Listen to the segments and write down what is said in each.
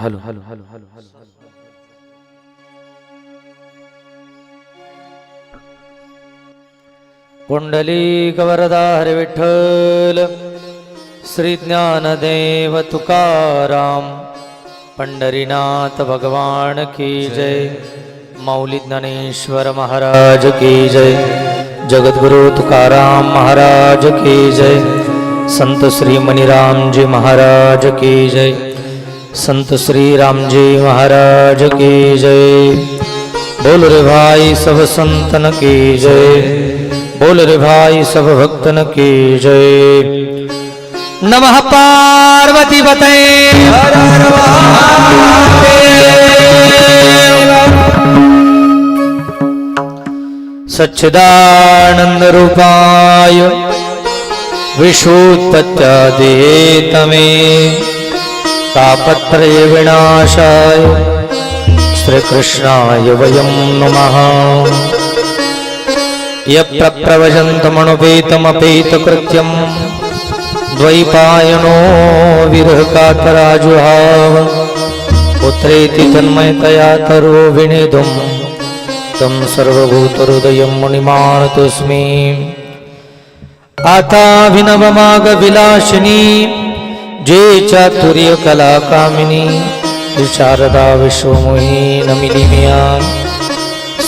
Hello hello hello hello hello Pundalik वरदा हरे विठ्ठल श्री ज्ञानदेव तुकाराम पंढरीनाथ भगवान की जय मौली ज्ञानेश्वर महाराज की जय जगद्गुरु तुकाराम महाराज की जय संत श्री मणिरामजी महाराज की जय. संत श्री राम जी महाराज की जय। बोल रे भाई, सब संतन की जय। बोल रे भाई, सब भक्तन की जय। नमः पार्वती बते सच्चिदानंद रूपाय विशुत्पत्त्यादे तमे। तापत्रय विनाशाय। श्रीकृष्णाय वयं नमः। यप्रव्रजन्तमनुपेतमपेतकृत्यम् द्वैपायनो विरहकातराजुहाव पुत्रेति तन्मयतया तरो विनेदुं। तं सर्वभूतहृदयं मुनिमानतोऽस्मि आताभिनवमागविलासिनी जे चातुर्यकलाकामिनी शारदा विश्वमोही नमिलिमिया।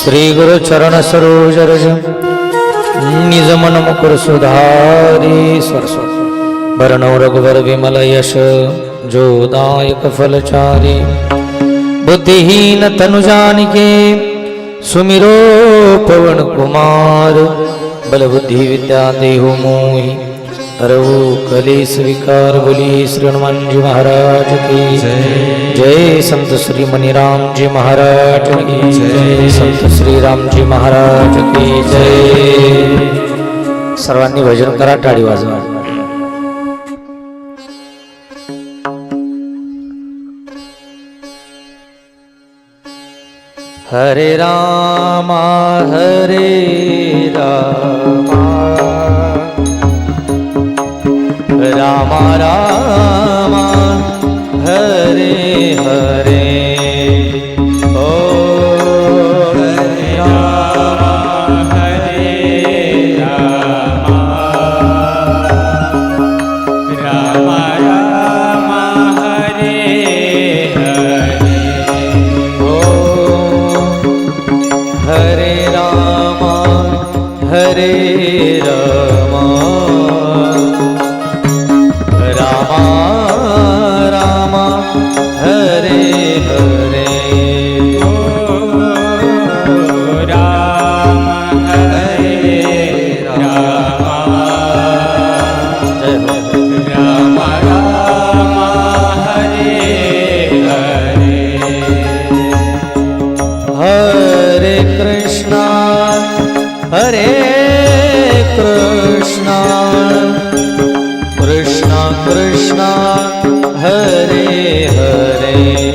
श्रीगुरुचरणसरोजरज निजमन मुकुर सुधारी सरस्वत भरणो रघुवर विमल यश जोदायक फलचारी बुद्धिहीन तनुजानिके सुमिरो पवन कुमार। बल बुद्धि विद्या देहु मोहि हरऊ कलेस विकार बोली श्री हनुमान जी महाराज की जय। संत श्री मणिराम जी महाराज की जय। संत श्री राम जी महाराज की जय। सर्वांनी भजन करा टाळी वाजवा. हरे रामा हरे रामा. रामा रामा हरे हरे कृष्णा हरे हरे।